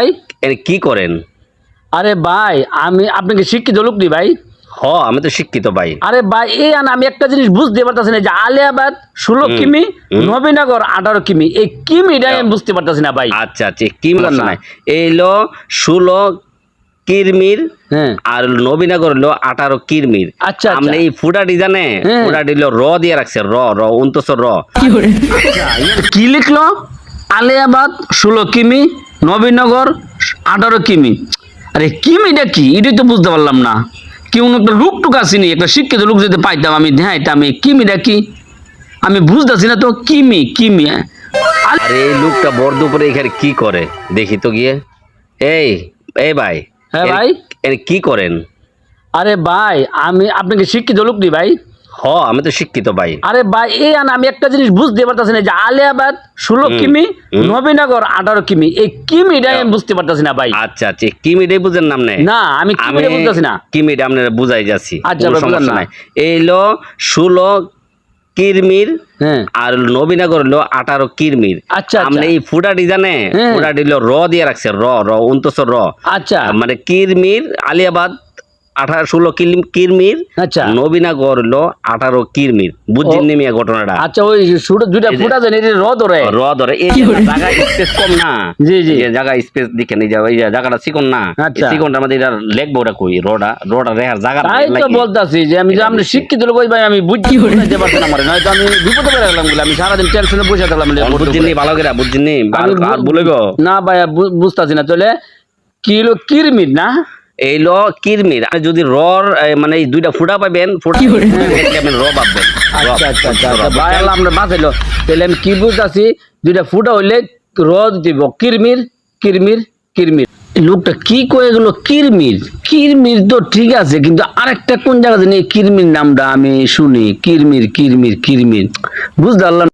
ভাই এর কি করেন? আরে ভাই আমি আপনাকে শিক্ষিত লোক নি ভাই। হ আমি তো শিক্ষিত ভাই। আরে ভাই এই আন আমি একটা জিনিস বুঝতে পারতেছি না যে আলিয়াবাদ ষোলো কিমি নবীনগর আঠারো কিমি। এই কিমিটাই আমি বুঝতে পারতেছি না ভাই। আচ্ছা আচ্ছা কি মনে না। নাই এইলো ষোলো কিরমির হ্যাঁ। আর নবীনগর হলো আঠারো কিরমির। আচ্ছা, আচ্ছা। আপনি এই ফুটাটি জানে? হ্যাঁ। ফুটাটি হলো র দিয়ে রাখছে র র উনতস র। কি লিখলো? আলিয়াবাদ ষোলো কিমি নবীনগর আঠারো কিমি। আরে কিমিটা কি? এটাই তো বুঝতে পারলাম না। কেউ একটা লুক টুক আসেনি একটা শিক্ষিত লোক যদি পাইতাম আমি হ্যাঁ এটা আমি কিমিটা কি? আমি বুঝতেছি না তো কিমি কিমি আরে আলে- আর এই লোকটা বড় দুপুরে এখানে কি করে? দেখি তো গিয়ে। এই এই ভাই হ্যাঁ ভাই? এর কি করেন? আরে ভাই আমি আপনাকে শিক্ষিত লোক নি ভাই। হ আমি তো শিক্ষিত ভাই। আরে ভাই এই আন আমি একটা জিনিস বুঝতে পারতেছি না যে আলিয়াবাদ ষোলো কিমি। নবীনগর আঠারো কিমি। এই কিমিটাই আমি বুঝতে পারতেছি না ভাই। আচ্ছা আচ্ছা কি মিটাই বুঝেন নাম নেই। না আমি কিমিটা বুঝতেছি না। কি মিটা আপনারা বুঝাই যাচ্ছি আচ্ছা, সমস্যা। নাই। এইলো ষোলো কিরমির হ্যাঁ। আর নবীনগর হলো আঠারো কিরমির। আচ্ছা, আপনি আচ্ছা। এই ফুটাটি জানে হ্যাঁ। ফুটাটি হলো র দিয়ে রাখছে র র উনতস র। আচ্ছা। মানে কিরমির আলিয়াবাদ আঠারো ষোলো কিরমির আচ্ছা। নবীনগর হলো আঠারো কিরমির। বুঝছেন ও। নিমিয়া ঘটনাটা। আচ্ছা ওই দুইটা ফুটা র ধরে এই জায়গা স্পেস কম না। জি, জি। জায়গা স্পেস দিকে এই যে এই জায়গাটা চিকন না। আচ্ছা। চিকনটা আমাদের এটা লেখবো ওটা কই রোডা রোডা রেহার জায়গা তাই তো বলতাছি যে আমি যে আপনি শিক্ষিত লোক ভাই আমি বুঝছি বুঝতে পারছেন আমার। নয়তো আমি বিপদে পড়ে গেলাম বলে আমি সারাদিন টেনশনে বসে থাকলাম বলে বুঝছেন ভালো করে বুঝছেন নি আর বু- বলব না ভাই বুঝতাছি না। তাহলে কিলো কিরমির না? এইলো কিরমির। আর যদি রর মানে এই দুইটা ফুটা পাবেন ফুটা আপনি র পাবেন। আচ্ছা আচ্ছা আচ্ছা র আচ্ছা ভাই আল্লাহ আমরা বাঁচাইলো। তাহলে আমি কি বুঝতেছি? দুইটা ফুটা হইলে রদ দিব কিরমির কিরমির কিরমির। লোকটা কি কয়ে গেল? কিরমির। কিরমির তো ঠিক আছে কিন্তু আরেকটা কোন জায়গা জানি? এই কিরমির নামটা আমি শুনি। কিরমির কিরমির কিরমির। বুঝতে পারলাম